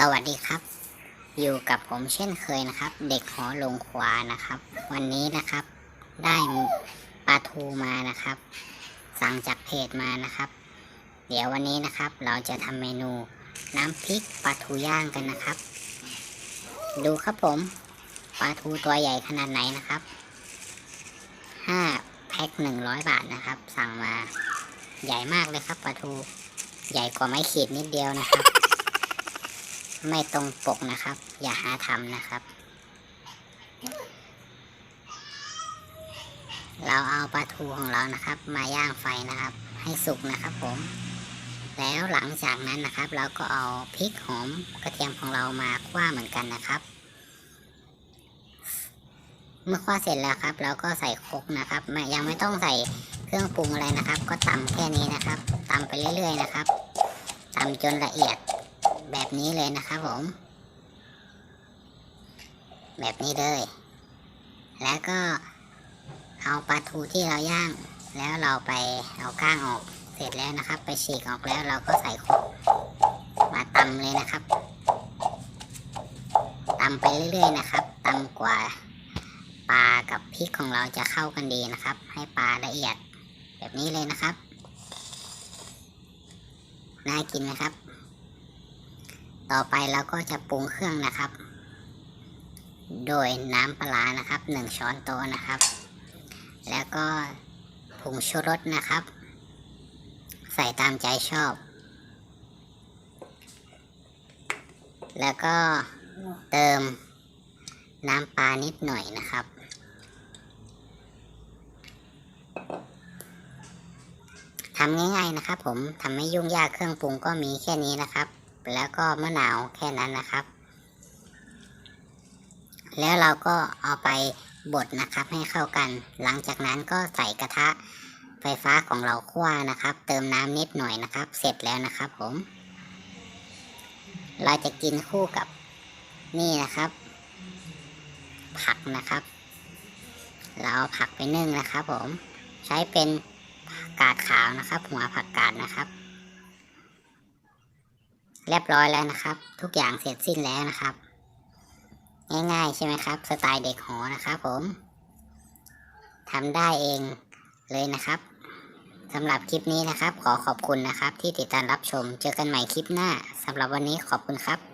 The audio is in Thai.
สวัสดีครับ อยู่กับผมเช่นเคยนะครับ เด็กหอลงควานะครับ วันนี้นะครับ ได้ปลาทูมานะครับ สั่งจากเพจมานะครับ เดี๋ยววันนี้นะครับ เราจะทำเมนูน้ำพริกปลาทูย่างกันนะครับ ดูครับผมปลาทูตัวใหญ่ขนาดไหนนะครับห้าแพ็คหนึ่งร้อยบาทนะครับ สั่งมาใหญ่มากเลยครับปลาทู ใหญ่กว่าไม้ขีดนิดเดียวนะครับ ไม่ตรงปกนะครับ อย่าหาทำนะครับ เราเอาปลาทูของเรานะครับ มาย่างไฟนะครับ ให้สุกนะครับผม แล้วหลังจากนั้นนะครับ เราก็เอาพริกหอมกระเทียมของเรามาคว้าเหมือนกันนะครับ เมื่อคว้าเสร็จแล้วครับ เราก็ใส่ครกนะครับไม่ยังไม่ต้องใส่เครื่องปรุงอะไรนะครับ ก็ตำแค่นี้นะครับตำไปเรื่อย ๆ นะครับตำจนละเอียด แบบนี้เลยนะครับผม แบบนี้เลย แล้วก็เอาปลาทูที่เราย่าง แล้วเราไปเอาก้างออกเสร็จแล้วนะครับ ไปฉีกออกแล้วเราก็ใส่ครกมาตำเลยนะครับตำไปเรื่อยๆนะครับตำกว่าปลากับพริกของเราจะเข้ากันดีนะครับ ให้ปลาละเอียดแบบนี้เลยนะครับ น่ากินไหมครับ ต่อไปเราก็จะปรุงเครื่องนะครับ โดยน้ำปลานะครับหนึ่งช้อนโต๊ะนะครับ แล้วก็ผงชูรสนะครับ ใส่ตามใจชอบ แล้วก็เติมน้ำปลานิดหน่อยนะครับ ทำง่ายๆนะครับผม ทำไม่ยุ่งยากเครื่องปรุงก็มีแค่นี้นะครับ แล้วก็มะนาวแค่นั้นนะครับ แล้วเราก็เอาไปบดนะครับให้เข้ากัน หลังจากนั้นก็ใส่กระทะไฟฟ้าของเราคั่วนะครับ เติมน้ำนิดหน่อยนะครับ เสร็จแล้วนะครับผม เราจะกินคู่กับนี่นะครับ ผักนะครับ เราเอาผักไปนึ่งนะครับผม ใช้เป็นผักกาดขาวนะครับ หัวผักกาดนะครับ เรียบร้อยแล้วนะครับ ทุกอย่างเสร็จสิ้นแล้วนะครับ ง่ายๆใช่ไหมครับ สไตล์เด็กหอนะครับผมทำได้เองเลยนะครับสำหรับคลิปนี้นะครับ ขอขอบคุณนะครับ ที่ติดตามรับชม เจอกันใหม่คลิปหน้าสำหรับวันนี้ขอบคุณครับ